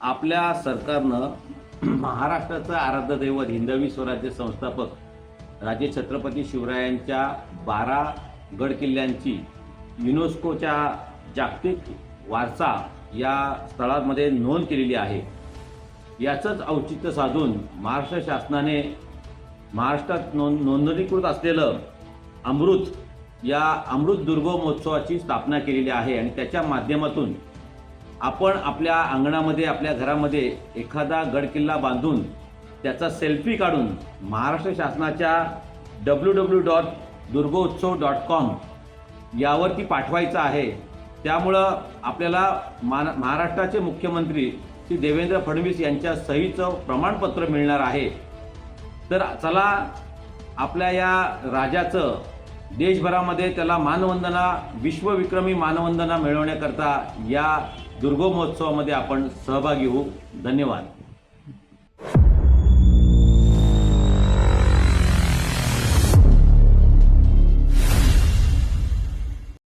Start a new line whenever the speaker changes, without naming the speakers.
आपल्या सरकारनं महाराष्ट्राचं आराध्य दैवत हिंदवी स्वराज्य संस्थापक राजे छत्रपती शिवरायांच्या बारा गड किल्ल्यांची युनेस्कोच्या जागतिक वारसा या स्थळामध्ये नोंद केलेली आहे. याचंच औचित्य साधून महाराष्ट्र शासनाने महाराष्ट्रात नोंद नोंदणीकृत असलेलं अमृत या अमृत दुर्गो महोत्सवाची स्थापना केलेली आहे आणि त्याच्या माध्यमातून आपण आपल्या अंगणामध्ये आपल्या घरामध्ये एखादा गडकिल्ला बांधून त्याचा सेल्फी काढून महाराष्ट्र शासनाच्या W W dot Durgotsav dot com यावरती पाठवायचं आहे. त्यामुळं आपल्याला मान महाराष्ट्राचे मुख्यमंत्री श्री देवेंद्र फडणवीस यांच्या सहीचं प्रमाणपत्र मिळणार आहे. तर चला आपल्या या राजाचं देशभरामध्ये त्याला मानवंदना विश्वविक्रमी मानवंदना मिळवण्याकरता या दुर्गो महोत्सवामध्ये आपण सहभागी होऊ. धन्यवाद.